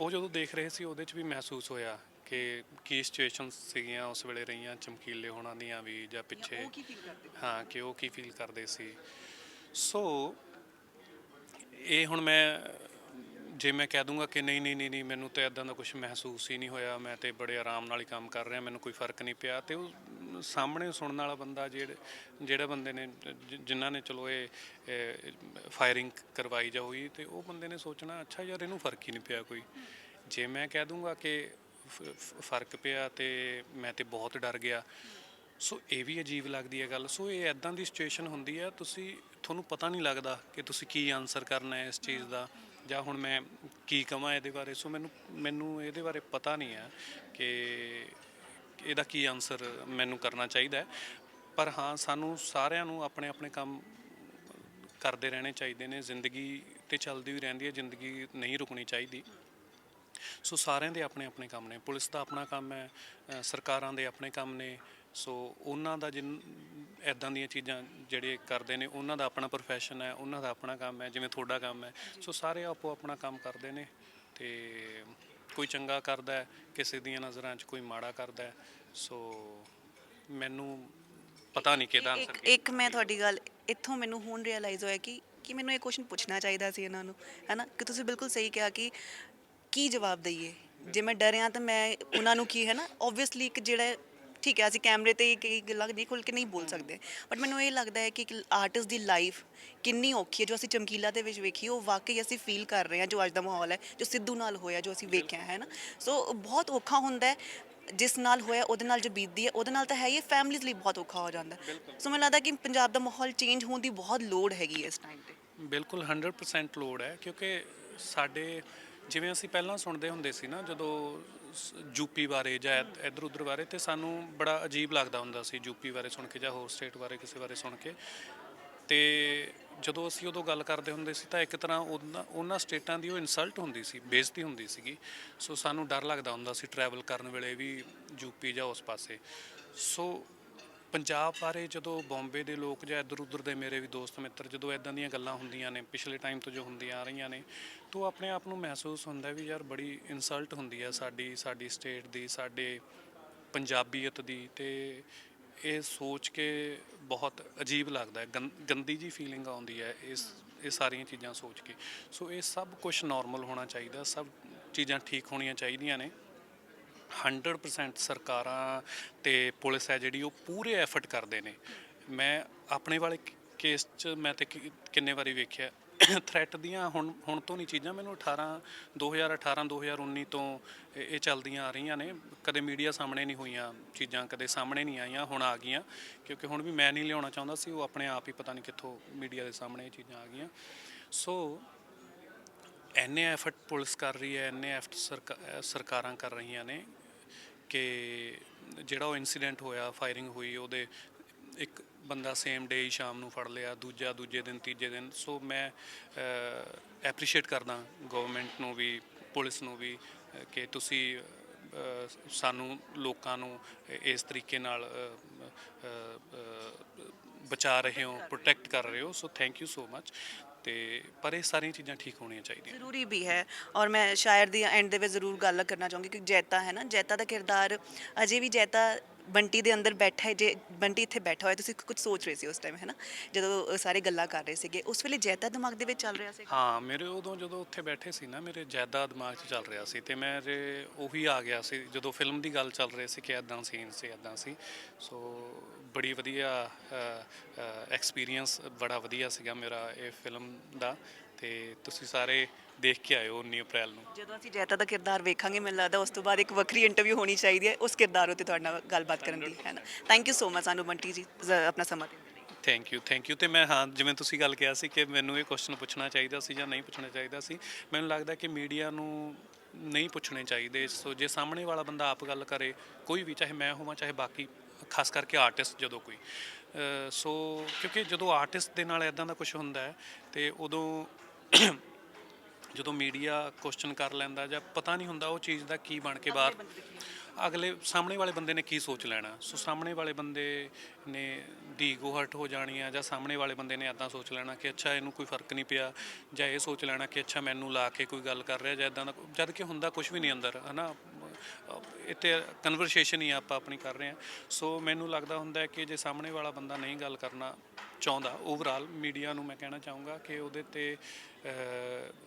ਉਹ ਜਦੋਂ ਦੇਖ ਰਹੇ ਸੀ ਉਹਦੇ ਚ ਵੀ ਮਹਿਸੂਸ ਹੋਇਆ ਕਿ ਕੀ ਸਿਚੁਏਸ਼ਨ ਸੀਗੀਆਂ ਉਸ ਵੇਲੇ ਰਹੀਆਂ ਚਮਕੀਲੇ ਹੋਣਾ ਦੀਆਂ ਵੀ ਜਾਂ ਪਿੱਛੇ? ਉਹ ਕੀ ਫੀਲ ਕਰਦੇ? ਹਾਂ ਕਿ ਉਹ ਕੀ ਫੀਲ ਕਰਦੇ ਸੀ? ਸੋ ਇਹ ਹੁਣ ਮੈਂ ਜੇ ਮੈਂ ਕਹਿ ਦੂੰਗਾ ਕਿ ਨਹੀਂ ਨਹੀਂ ਨਹੀਂ ਨਹੀਂ ਮੈਨੂੰ ਤਾਂ ਇਦਾਂ ਦਾ ਕੁਝ ਮਹਿਸੂਸ ਹੀ ਨਹੀਂ ਹੋਇਆ। ਮੈਂ ਤੇ ਬੜੇ ਆਰਾਮ ਨਾਲ ਹੀ ਕੰਮ ਕਰ ਰਿਹਾ ਮੈਨੂੰ ਕੋਈ ਫ਼ਰਕ ਨਹੀਂ ਪਿਆ। ਤੇ ਉਹ ਸਾਹਮਣੇ ਸੁਣਨ ਵਾਲਾ ਬੰਦਾ ਜਿਹੜੇ ਜਿਹੜੇ ਬੰਦੇ ਨੇ ਜਿਨ੍ਹਾਂ ਨੇ ਚਲੋ ਇਹ ਫਾਇਰਿੰਗ ਕਰਵਾਈ ਜਾਂ ਹੋਈ ਤੇ ਉਹ ਬੰਦੇ ਨੇ ਸੋਚਣਾ ਅੱਛਾ ਯਾਰ ਇਹਨੂੰ ਫ਼ਰਕ ਹੀ ਨਹੀਂ ਪਿਆ ਕੋਈ। ਜੇ ਮੈਂ ਕਹਿ ਦੂੰਗਾ ਕਿ ਫ਼ਰਕ ਪਿਆ ਤੇ ਮੈਂ ਤੇ ਬਹੁਤ ਡਰ ਗਿਆ। ਸੋ ਇਹ ਵੀ ਅਜੀਬ ਲੱਗਦੀ ਹੈ ਗੱਲ। ਸੋ ਇਹ ਐਦਾਂ ਦੀ ਸਿਚੁਏਸ਼ਨ ਹੁੰਦੀ ਹੈ, ਤੁਸੀਂ, ਤੁਹਾਨੂੰ ਪਤਾ ਨਹੀਂ ਲੱਗਦਾ ਕਿ ਤੁਸੀਂ ਕੀ ਆਨਸਰ ਕਰਨਾ ਹੈ ਇਸ ਚੀਜ਼ ਦਾ ਜਾਂ ਹੁਣ ਮੈਂ ਕੀ ਕਵਾਂ ਇਹਦੇ ਬਾਰੇ। ਸੋ ਮੈਨੂੰ ਮੈਨੂੰ ਇਹਦੇ ਬਾਰੇ ਪਤਾ ਨਹੀਂ ਹੈ ਕਿ ਇਹਦਾ ਕੀ ਆਨਸਰ ਮੈਨੂੰ ਕਰਨਾ ਚਾਹੀਦਾ ਪਰ ਹਾਂ, ਸਾਨੂੰ ਸਾਰਿਆਂ ਨੂੰ ਆਪਣੇ ਆਪਣੇ ਕੰਮ ਕਰਦੇ ਰਹਿਣੇ ਚਾਹੀਦੇ ਨੇ। ਜ਼ਿੰਦਗੀ ਤੇ ਚੱਲਦੀ ਵੀ ਰਹਿੰਦੀ ਹੈ, ਜ਼ਿੰਦਗੀ ਨਹੀਂ ਰੁਕਣੀ ਚਾਹੀਦੀ। ਸੋ ਸਾਰਿਆਂ ਦੇ ਆਪਣੇ ਆਪਣੇ ਕੰਮ ਨੇ, ਪੁਲਿਸ ਦਾ ਆਪਣਾ ਕੰਮ ਹੈ ਸਰਕਾਰਾਂ ਦੇ ਆਪਣੇ ਕੰਮ ਨੇ, ਸੋ ਉਹਨਾਂ ਦਾ ਜਿਨ ਐਦਾਂ ਦੀਆਂ ਚੀਜ਼ਾਂ ਜਿਹੜੇ ਕਰਦੇ ਨੇ, ਉਹਨਾਂ ਦਾ ਆਪਣਾ profession ਹੈ, ਉਹਨਾਂ ਦਾ ਆਪਣਾ ਕੰਮ ਹੈ, ਜਿਵੇਂ ਤੁਹਾਡਾ ਕੰਮ ਹੈ। ਸੋ ਸਾਰੇ ਆਪੋ ਆਪਣਾ ਕੰਮ ਕਰਦੇ ਨੇ ਤੇ ਕੋਈ ਚੰਗਾ ਕਰਦਾ ਹੈ, ਕਿਸੇ ਦੀਆਂ ਨਜ਼ਰਾਂ 'ਚ ਕੋਈ ਮਾੜਾ ਕਰਦਾ ਹੈ, ਸੋ ਮੈਨੂੰ ਪਤਾ ਨਹੀਂ ਕਿਹਦਾ ਇੱਕ ਇੱਕ ਮੈਂ ਤੁਹਾਡੀ ਗੱਲ ਇੱਥੋਂ ਮੈਨੂੰ ਹੁਣ ਰਿਅਲਾਈਜ਼ ਹੋਇਆ ਕਿ ਕਿ ਮੈਨੂੰ ਇਹ ਕੁਐਸਚਨ ਪੁੱਛਣਾ ਚਾਹੀਦਾ ਸੀ ਇਹਨਾਂ ਨੂੰ ਹੈਨਾ ਕਿ ਤੁਸੀਂ ਬਿਲਕੁਲ ਸਹੀ ਕਿਹਾ ਕਿ ਕੀ ਜਵਾਬ ਦਈਏ? ਜੇ ਮੈਂ ਡਰਿਆ ਤਾਂ ਮੈਂ ਉਹਨਾਂ ਨੂੰ ਕੀ ਹੈ ਨਾ ਆਬਵੀਅਸਲੀ ਇੱਕ ਜਿਹੜਾ ਠੀਕ ਹੈ ਅਸੀਂ ਕੈਮਰੇ ਤੇ ਕਈ ਗੱਲਾਂ ਨਹੀਂ ਖੁੱਲ ਕੇ ਨਹੀਂ ਬੋਲ ਸਕਦੇ। ਬਟ ਮੈਨੂੰ ਇਹ ਲੱਗਦਾ ਹੈ ਕਿ ਇੱਕ ਆਰਟਿਸਟ ਦੀ ਲਾਈਫ ਕਿੰਨੀ ਔਖੀ ਹੈ ਜੋ ਅਸੀਂ ਚਮਕੀਲਾ ਦੇ ਵਿੱਚ ਵੇਖੀ ਉਹ ਵਾਕਈ ਅਸੀਂ ਫੀਲ ਕਰ ਰਹੇ ਹਾਂ ਜੋ ਅੱਜ ਦਾ ਮਾਹੌਲ ਹੈ ਜੋ ਸਿੱਧੂ ਨਾਲ ਹੋਇਆ ਜੋ ਅਸੀਂ ਵੇਖਿਆ ਹੈ ਨਾ? ਸੋ ਬਹੁਤ ਔਖਾ ਹੁੰਦਾ ਹੈ ਜਿਸ ਨਾਲ ਹੋਇਆ ਉਹਦੇ ਨਾਲ ਜੋ ਬੀਤਦੀ ਹੈ ਉਹਦੇ ਨਾਲ ਤਾਂ ਹੈ ਹੀ ਫੈਮਿਲੀਜ਼ ਲਈ ਬਹੁਤ ਔਖਾ ਹੋ ਜਾਂਦਾ। ਸੋ ਮੈਨੂੰ ਲੱਗਦਾ ਕਿ ਪੰਜਾਬ ਦਾ ਮਾਹੌਲ ਚੇਂਜ ਹੋਣ ਦੀ ਬਹੁਤ ਲੋੜ ਹੈਗੀ ਹੈ ਇਸ ਟਾਈਮ ਤੇ। ਬਿਲਕੁਲ 100% ਲੋੜ ਹੈ ਕਿਉਂਕਿ ਸਾਡੇ ਜਿਵੇਂ ਅਸੀਂ ਪਹਿਲਾਂ ਸੁਣਦੇ ਹੁੰਦੇ ਸੀ ਨਾ, ਜਦੋਂ ਯੂਪੀ ਬਾਰੇ ਜਾਂ ਇੱਧਰ ਉੱਧਰ ਬਾਰੇ, ਤੇ ਸਾਨੂੰ ਬੜਾ ਅਜੀਬ ਲੱਗਦਾ ਹੁੰਦਾ ਸੀ ਯੂਪੀ ਬਾਰੇ ਸੁਣ ਕੇ ਜਾਂ ਹੋਰ ਸਟੇਟ ਬਾਰੇ ਕਿਸੇ ਬਾਰੇ ਸੁਣ ਕੇ। ਤੇ ਜਦੋਂ ਅਸੀਂ ਉਦੋਂ ਗੱਲ ਕਰਦੇ ਹੁੰਦੇ ਸੀ ਤਾਂ ਇੱਕ ਤਰ੍ਹਾਂ ਉਹਨਾਂ ਉਹਨਾਂ ਸਟੇਟਾਂ ਦੀ ਉਹ ਇਨਸਲਟ ਹੁੰਦੀ ਸੀ, ਬੇਇੱਜ਼ਤੀ ਹੁੰਦੀ ਸੀਗੀ। ਸੋ ਸਾਨੂੰ ਡਰ ਲੱਗਦਾ ਹੁੰਦਾ ਸੀ ਟਰੈਵਲ ਕਰਨ ਵੇਲੇ ਵੀ ਯੂਪੀ ਜਾਂ ਉਸ ਪਾਸੇ। ਸੋ ਪੰਜਾਬ ਬਾਰੇ ਜਦੋਂ ਬੰਬੇ ਦੇ ਲੋਕ ਜਾਂ ਇੱਧਰ ਉੱਧਰ ਦੇ ਮੇਰੇ ਵੀ ਦੋਸਤ ਮਿੱਤਰ, ਜਦੋਂ ਇਦਾਂ ਦੀਆਂ ਗੱਲਾਂ ਹੁੰਦੀਆਂ ਨੇ, ਪਿਛਲੇ ਟਾਈਮ ਤੋਂ ਜੋ ਹੁੰਦੀਆਂ ਆ ਰਹੀਆਂ ਨੇ, ਤਾਂ ਆਪਣੇ ਆਪ ਨੂੰ ਮਹਿਸੂਸ ਹੁੰਦਾ ਵੀ ਯਾਰ ਬੜੀ ਇਨਸਲਟ ਹੁੰਦੀ ਹੈ ਸਾਡੀ ਸਾਡੀ ਸਟੇਟ ਦੀ, ਸਾਡੇ ਪੰਜਾਬੀਅਤ ਦੀ, ਤੇ ਇਹ ਸੋਚ ਕੇ ਬਹੁਤ ਅਜੀਬ ਲੱਗਦਾ ਹੈ, ਗੰ- ਗੰਦੀ ਜੀ ਫੀਲਿੰਗ ਆਉਂਦੀ ਹੈ ਇਸ, ਇਹ ਸਾਰੀਆਂ ਚੀਜ਼ਾਂ ਸੋਚ ਕੇ। ਸੋ ਇਹ ਸਭ ਕੁਝ ਨਾਰਮਲ ਹੋਣਾ ਚਾਹੀਦਾ, ਸਭ ਚੀਜ਼ਾਂ ਠੀਕ ਹੋਣੀਆਂ ਚਾਹੀਦੀਆਂ ਨੇ। 100% ਸਰਕਾਰਾਂ ਤੇ ਪੁਲਿਸ ਹੈ ਜਿਹੜੀ ਉਹ ਪੂਰੇ ਐਫਰਟ ਕਰਦੇ ਨੇ। ਮੈਂ ਆਪਣੇ ਵਾਲੇ ਕੇਸ 'ਚ ਮੈਂ ਤੇ ਕਿ- ਕਿੰਨੇ ਵਾਰੀ ਵੇਖਿਆ ਥ੍ਰੈਟ ਦੀਆਂ ਹੁਣ ਹੁਣ ਤੋਂ ਨਹੀਂ ਚੀਜ਼ਾਂ ਮੈਨੂੰ 18 2018 2019 ਤੋਂ ਇਹ ਇਹ ਚੱਲਦੀਆਂ ਆ ਰਹੀਆਂ ਨੇ। ਕਦੇ ਮੀਡੀਆ ਸਾਹਮਣੇ ਨਹੀਂ ਹੋਈਆਂ ਚੀਜ਼ਾਂ, ਕਦੇ ਸਾਹਮਣੇ ਨਹੀਂ ਆਈਆਂ, ਹੁਣ ਆ ਗਈਆਂ। ਕਿਉਂਕਿ ਹੁਣ ਵੀ ਮੈਂ ਨਹੀਂ ਲਿਆਉਣਾ ਚਾਹੁੰਦਾ ਸੀ, ਉਹ ਆਪਣੇ ਆਪ ਹੀ ਪਤਾ ਨਹੀਂ ਕਿੱਥੋਂ ਮੀਡੀਆ ਦੇ ਸਾਹਮਣੇ ਇਹ ਚੀਜ਼ਾਂ ਆ ਗਈਆਂ। ਸੋ ਐਨੇ ਐਫਰਟ ਪੁਲਿਸ ਕਰ ਰਹੀ ਹੈ ਐਨੇ ਐਫਰਟ ਸਰਕਾਰਾਂ ਕਰ ਰਹੀਆਂ ਨੇ। ਕਿ ਜਿਹੜਾ ਉਹ ਇਨਸੀਡੈਂਟ ਹੋਇਆ ਫਾਇਰਿੰਗ ਹੋਈ, ਉਹਦੇ ਇੱਕ ਬੰਦਾ ਸੇਮ ਡੇ ਹੀ ਸ਼ਾਮ ਨੂੰ ਫੜ ਲਿਆ, ਦੂਜਾ ਦੂਜੇ ਦਿਨ, ਤੀਜੇ ਦਿਨ। ਸੋ ਮੈਂ ਐਪਰੀਸ਼ੀਏਟ ਕਰਦਾ ਗਵਰਨਮੈਂਟ ਨੂੰ ਵੀ, ਪੁਲਿਸ ਨੂੰ ਵੀ ਕਿ ਤੁਸੀਂ ਸਾਨੂੰ ਲੋਕਾਂ ਨੂੰ ਇਸ ਤਰੀਕੇ ਨਾਲ ਬਚਾ ਰਹੇ ਹੋ ਪ੍ਰੋਟੈਕਟ ਕਰ ਰਹੇ ਹੋ so thank you so much ਤੇ ਪਰ ਇਹ ਸਾਰੀਆਂ ਚੀਜ਼ਾਂ ਠੀਕ ਹੋਣੀਆਂ ਚਾਹੀਦੀਆਂ। ਜ਼ਰੂਰੀ ਵੀ ਹੈ ਔਰ ਮੈਂ ਸ਼ਾਇਰ ਦੀ ਐਂਡ ਦੇ ਵਿੱਚ ਜ਼ਰੂਰ ਗੱਲ ਕਰਨਾ ਚਾਹੂੰਗੀ ਕਿ ਜੈਤਾ ਹੈ ਨਾ ਜੈਤਾ ਦਾ ਕਿਰਦਾਰ ਅਜੇ ਵੀ ਜੈਤਾ ਬੰਟੀ ਦੇ ਅੰਦਰ ਬੈਠਾ ਹੈ ਜੇ ਬੰਟੀ ਇੱਥੇ ਬੈਠਾ ਹੋਇਆ ਤੁਸੀਂ ਕੁਝ ਸੋਚ ਰਹੇ ਸੀ ਉਸ ਟਾਈਮ ਹੈ ਨਾ? ਜਦੋਂ ਸਾਰੇ ਗੱਲਾਂ ਕਰ ਰਹੇ ਸੀਗੇ ਉਸ ਵੇਲੇ ਜੈਤਾ ਦਿਮਾਗ ਦੇ ਵਿੱਚ ਚੱਲ ਰਿਹਾ ਸੀ? ਹਾਂ ਮੇਰੇ ਉਦੋਂ ਜਦੋਂ ਉੱਥੇ ਬੈਠੇ ਸੀ ਨਾ ਮੇਰੇ ਜ਼ਿਆਦਾ ਦਿਮਾਗ 'ਚ ਚੱਲ ਰਿਹਾ ਸੀ ਤੇ ਮੇਰੇ ਉਹੀ ਆ ਗਿਆ ਸੀ ਜਦੋਂ ਫਿਲਮ ਦੀ ਗੱਲ ਚੱਲ ਰਹੀ ਸੀ ਕਿ ਐਦਾਂ ਸੀਨ ਸੀ ਐਦਾਂ ਸੀ। ਸੋ ਬੜੀ ਵਧੀਆ ਐਕਸਪੀਰੀਅੰਸ ਬੜਾ ਵਧੀਆ ਸੀਗਾ ਮੇਰਾ ਇਹ ਫਿਲਮ ਦਾ ਤੇ ਤੁਸੀਂ ਸਾਰੇ ਦੇਖ ਕੇ ਆਇਓ 19 ਅਪ੍ਰੈਲ ਨੂੰ। ਜਦੋਂ ਅਸੀਂ ਜੈਤਾ ਦਾ ਕਿਰਦਾਰ ਵੇਖਾਂਗੇ ਮੈਨੂੰ ਲੱਗਦਾ ਉਸ ਤੋਂ ਬਾਅਦ ਇੱਕ ਵੱਖਰੀ ਇੰਟਰਵਿਊ ਹੋਣੀ ਚਾਹੀਦੀ ਹੈ ਉਸ ਕਿਰਦਾਰ ਉੱਤੇ ਤੁਹਾਡੇ ਨਾਲ ਗੱਲਬਾਤ ਕਰਨ ਦੀ ਹੈ ਨਾ? ਥੈਂਕ ਯੂ ਸੋ ਮਚ ਸਾਨੂੰ ਬੰਟੀ ਜੀ ਆਪਣਾ ਸਮਾਂ ਦੇਣ ਥੈਂਕ ਯੂ ਥੈਂਕ ਯੂ ਤੇ ਮੈਂ ਹਾਂ ਜਿਵੇਂ ਤੁਸੀਂ ਗੱਲ ਕਿਹਾ ਸੀ ਕਿ ਮੈਨੂੰ ਇਹ ਕੁਐਸਚਨ ਪੁੱਛਣਾ ਚਾਹੀਦਾ ਸੀ ਜਾਂ ਨਹੀਂ ਪੁੱਛਣਾ ਚਾਹੀਦਾ ਸੀ ਮੈਨੂੰ ਲੱਗਦਾ ਕਿ ਮੀਡੀਆ ਨੂੰ ਨਹੀਂ ਪੁੱਛਣੇ ਚਾਹੀਦੇ। ਸੋ ਜੇ ਸਾਹਮਣੇ ਵਾਲਾ ਬੰਦਾ ਆਪ ਗੱਲ ਕਰੇ ਕੋਈ ਵੀ ਚਾਹੇ ਮੈਂ ਹੋਵਾਂ ਚਾਹੇ ਬਾਕੀ ਖਾਸ ਕਰਕੇ ਆਰਟਿਸਟ ਜਦੋਂ ਕੋਈ। ਸੋ ਕਿਉਂਕਿ ਜਦੋਂ ਆਰਟਿਸਟ ਦੇ ਨਾਲ ਇਦਾਂ ਦਾ ਕੁਝ ਹੁੰਦਾ ਹੈ ਤੇ ਉਦੋਂ ਜਦੋਂ ਮੀਡੀਆ ਕੁਐਸਚਨ ਕਰ ਲੈਂਦਾ ਜਾਂ ਪਤਾ ਨਹੀਂ ਹੁੰਦਾ ਉਹ ਚੀਜ਼ ਦਾ ਕੀ ਬਣ ਕੇ ਬਾਹਰ। ਅਗਲੇ ਸਾਹਮਣੇ ਵਾਲੇ ਬੰਦੇ ਨੇ ਕੀ ਸੋਚ ਲੈਣਾ? ਸੋ ਸਾਹਮਣੇ ਵਾਲੇ ਬੰਦੇ ਨੇ ਦੀ ਹਰਟ ਹੋ ਜਾਣੀ ਆ ਜਾਂ ਸਾਹਮਣੇ ਵਾਲੇ ਬੰਦੇ ਨੇ ਐਦਾਂ ਸੋਚ ਲੈਣਾ ਕਿ ਅੱਛਾ ਇਹਨੂੰ ਕੋਈ ਫ਼ਰਕ ਨਹੀਂ ਪਿਆ ਜਾਂ ਇਹ ਸੋਚ ਲੈਣਾ ਕਿ ਅੱਛਾ ਮੈਨੂੰ ਲਾ ਕੇ ਕੋਈ ਗੱਲ ਕਰ ਰਿਹਾ ਜਾਂ ਇਦਾਂ ਦਾ ਜਦ ਕਿ ਹੁੰਦਾ ਕੁਝ ਵੀ ਨਹੀਂ ਅੰਦਰ ਹਨਾ? ਇੱਥੇ ਕਨਵਰਸੇਸ਼ਨ ਹੀ ਆਪਾਂ ਆਪਣੀ ਕਰ ਰਹੇ ਹਾਂ। ਸੋ ਮੈਨੂੰ ਲੱਗਦਾ ਹੁੰਦਾ ਹੈ ਕਿ ਜੇ ਸਾਹਮਣੇ ਵਾਲਾ ਬੰਦਾ ਨਹੀਂ ਗੱਲ ਕਰਨਾ ਚਾਹੁੰਦਾ ਓਵਰਆਲ ਮੀਡੀਆ ਨੂੰ ਮੈਂ ਕਹਿਣਾ ਚਾਹੂੰਗਾ ਕਿ ਉਹਦੇ ਤੇ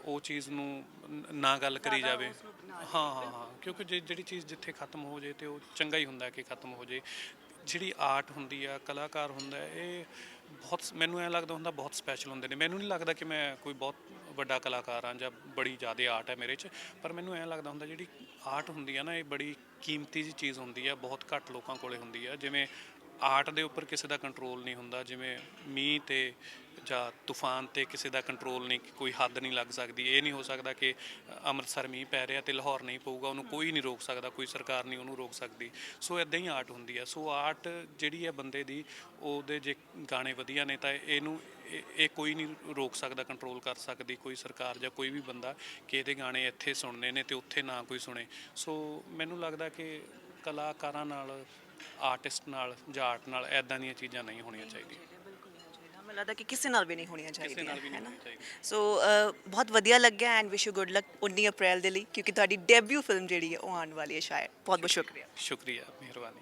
ਉਹ ਚੀਜ਼ ਨੂੰ ਨ- ਗੱਲ ਕਰੀ ਜਾਵੇ। ਹਾਂ ਹਾਂ ਹਾਂ ਕਿਉਂਕਿ ਜੇ ਜਿਹੜੀ ਚੀਜ਼ ਜਿੱਥੇ ਖਤਮ ਹੋ ਜੇ ਤੇ ਉਹ ਚੰਗਾ ਹੀ ਹੁੰਦਾ ਕਿ ਖਤਮ ਹੋ ਜੇ। ਜਿਹੜੀ ਆਰਟ ਹੁੰਦੀ ਆ ਕਲਾਕਾਰ ਹੁੰਦਾ ਇਹ ਬਹੁਤ ਮੈਨੂੰ ਐ ਲੱਗਦਾ ਹੁੰਦਾ ਬਹੁਤ ਸਪੈਸ਼ਲ ਹੁੰਦੇ ਨੇ। ਮੈਨੂੰ ਨਹੀਂ ਲੱਗਦਾ ਕਿ ਮੈਂ ਕੋਈ ਬਹੁਤ ਵੱਡਾ ਕਲਾਕਾਰ ਹਾਂ ਜਾਂ ਬੜੀ ਜ਼ਿਆਦਾ ਆਰਟ ਹੈ ਮੇਰੇ 'ਚ, ਪਰ ਮੈਨੂੰ ਐਂ ਲੱਗਦਾ ਹੁੰਦਾ ਜਿਹੜੀ ਆਰਟ ਹੁੰਦੀ ਆ ਨਾ, ਇਹ ਬੜੀ ਕੀਮਤੀ ਜੀ ਚੀਜ਼ ਹੁੰਦੀ ਆ, ਬਹੁਤ ਘੱਟ ਲੋਕਾਂ ਕੋਲੇ ਹੁੰਦੀ ਆ। ਜਿਵੇਂ ਆਰਟ ਦੇ ਉੱਪਰ ਕਿਸੇ ਦਾ ਕੰਟਰੋਲ ਨਹੀਂ ਹੁੰਦਾ, ਜਿਵੇਂ ਮੀਂਹ ਤੇ ਜਾਂ ਤੂਫਾਨ ਤੇ ਕਿਸੇ ਦਾ ਕੰਟਰੋਲ ਨਹੀਂ, ਕੋਈ ਹੱਦ ਨਹੀਂ ਲੱਗ ਸਕਦੀ। ਇਹ ਨਹੀਂ ਹੋ ਸਕਦਾ ਕਿ ਅੰਮ੍ਰਿਤਸਰ ਮੀਂਹ ਪੈ ਰਿਹਾ ਤੇ ਲਾਹੌਰ ਨਹੀਂ ਪਊਗਾ, ਉਹਨੂੰ ਕੋਈ ਨਹੀਂ ਰੋਕ ਸਕਦਾ, ਕੋਈ ਸਰਕਾਰ ਨਹੀਂ ਉਹਨੂੰ ਰੋਕ ਸਕਦੀ। ਸੋ ਇਦਾਂ ਹੀ ਆਰਟ ਹੁੰਦੀ ਹੈ। ਸੋ ਆਰਟ ਜਿਹੜੀ ਹੈ ਬੰਦੇ ਦੀ, ਉਹਦੇ ਜੇ ਗਾਣੇ ਵਧੀਆ ਨੇ ਤਾਂ ਇਹਨੂੰ, ਇਹ ਇਹ ਕੋਈ ਨਹੀਂ ਰੋਕ ਸਕਦਾ ਕੰਟਰੋਲ ਕਰ ਸਕਦੀ ਕੋਈ ਸਰਕਾਰ ਜਾਂ ਕੋਈ ਵੀ ਬੰਦਾ ਕਿ ਇਹਦੇ ਗਾਣੇ ਇੱਥੇ ਸੁਣਨੇ ਨੇ ਤੇ ਉੱਥੇ ਨਾ ਕੋਈ ਸੁਣੇ। ਸੋ ਮੈਨੂੰ ਲੱਗਦਾ ਕਿ ਕਲਾਕਾਰਾਂ ਨਾਲ, ਆਰਟਿਸਟ ਨਾਲ ਜਾਂ ਆਰਟ ਨਾਲ ਐਦਾਂ ਦੀਆਂ ਚੀਜ਼ਾਂ ਨਹੀਂ ਹੋਣੀਆਂ ਚਾਹੀਦੀਆਂ। ਮੈਨੂੰ ਲੱਗਦਾ ਕਿ ਕਿਸੇ ਨਾਲ ਵੀ ਨਹੀਂ ਹੋਣੀਆਂ ਚਾਹੀਦੀਆਂ ਹੈ ਨਾ। ਸੋ ਬਹੁਤ ਵਧੀਆ ਲੱਗਿਆ and wish you good luck 19 ਅਪ੍ਰੈਲ ਦੇ ਲਈ ਕਿਉਂਕਿ ਤੁਹਾਡੀ ਡੈਬਿਊ ਫਿਲਮ ਜਿਹੜੀ ਹੈ ਉਹ ਆਉਣ ਵਾਲੀ ਹੈ ਸ਼ਾਇਦ। ਬਹੁਤ ਬਹੁਤ ਸ਼ੁਕਰੀਆ। ਸ਼ੁਕਰੀਆ ਮਿਹਰਬਾਨੀ।